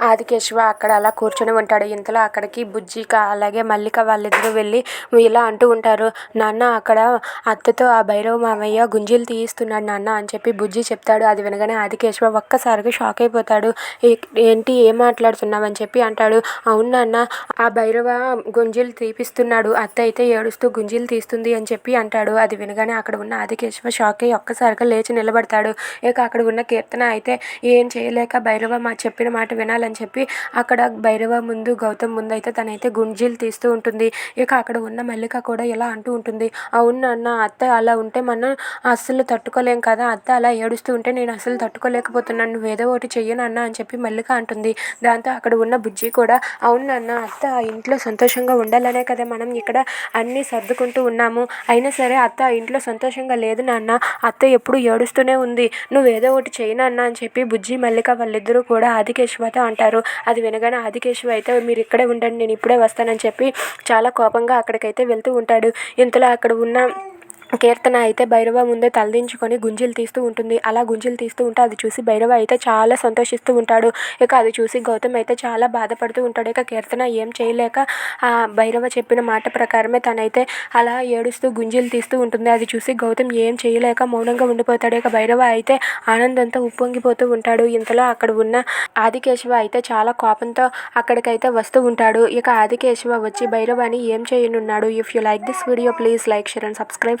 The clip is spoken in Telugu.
ఆదికేశవ అక్కడ అలా కూర్చొని ఉంటాడు. ఇంతలో అక్కడికి బుజ్జిక అలాగే మల్లిక వాళ్ళిద్దరూ వెళ్ళి ఇలా అంటూ ఉంటారు నాన్న అక్కడ అత్తతో ఆ భైరవ మామయ్య గుంజీలు తీయిస్తున్నాడు నాన్న అని చెప్పి బుజ్జి చెప్తాడు. అది వినగానే ఆదికేశవ ఒక్కసారిగా షాక్ అయిపోతాడు. "ఏ- ఏంటి ఏం మాట్లాడుతున్నావు? అని చెప్పి అంటాడు. అవును నాన్న ఆ భైరవ గుంజీలు తీపిస్తున్నాడు. అత్త అయితే ఏడుస్తూ గుంజీలు తీస్తుంది అని చెప్పి అంటాడు. అది వినగానే అక్కడ ఉన్న ఆదికేశవ షాక్ అయ్యి ఒక్కసారిగా లేచి నిలబడతాడు. ఇక అక్కడ ఉన్న కీర్తన అయితే ఏం చేయలేక భైరవ మా చెప్పిన మాట వినాలని అని చెప్పి అక్కడ భైరవ ముందు గౌతమ్ ముందు అయితే తనైతే గుంజీలు తీస్తూ ఉంటుంది. ఇక అక్కడ ఉన్న మల్లిక కూడా ఇలా అంటూ ఉంటుంది. అవును నాన్న అత్త అలా ఉంటే మనం అస్సలు తట్టుకోలేం కదా. అత్త అలా ఏడుస్తూ ఉంటే నేను అసలు తట్టుకోలేకపోతున్నాను. ఏదో ఒకటి చెయ్యి నాన్న అని చెప్పి మల్లిక అంటుంది. దాంతో అక్కడ ఉన్న బుజ్జి కూడా అవును నాన్న అత్త ఆ ఇంట్లో సంతోషంగా ఉండాలనే కదా మనం ఇక్కడ అన్నీ సర్దుకుంటూ ఉన్నాము. అయినా సరే అత్త ఆ ఇంట్లో సంతోషంగా లేదు నాన్న. అత్త ఎప్పుడు ఏడుస్తూనే ఉంది. నువ్వేదో ఒకటి చేయను నాన్న అని చెప్పి బుజ్జి మల్లిక వాళ్ళిద్దరూ కూడా ఆదికేశవతో అంటారు అది వినగానే ఆదికేశవ అయితే మీరు ఇక్కడే ఉండండి నేను ఇప్పుడే వస్తానని చెప్పి చాలా కోపంగా అక్కడికైతే వెళ్తూ ఉంటాడు. ఇంతలో అక్కడ ఉన్న కీర్తన అయితే భైరవ ముందే తలదించుకొని గుంజీలు తీస్తూ ఉంటుంది. అలా గుంజీలు తీస్తూ ఉంటే అది చూసి భైరవ అయితే చాలా సంతోషిస్తూ ఉంటాడు. ఇక అది చూసి గౌతమ్ అయితే చాలా బాధపడుతూ ఉంటాడు. ఇక కీర్తన ఏం చేయలేక ఆ భైరవ చెప్పిన మాట ప్రకారమే తనైతే అలా ఏడుస్తూ గుంజీలు తీస్తూ ఉంటుంది. అది చూసి గౌతమ్ ఏం చేయలేక మౌనంగా ఉండిపోతాడు. ఇక భైరవ అయితే ఆనందంతో ఉప్పొంగిపోతూ ఉంటాడు. ఇంతలో అక్కడ ఉన్న ఆదికేశవ అయితే చాలా కోపంతో అక్కడికైతే వస్తూ ఉంటాడు. ఇక ఆదికేశవ వచ్చి భైరవాని ఏం చేయనున్నాడు? If you like this video please like share and subscribe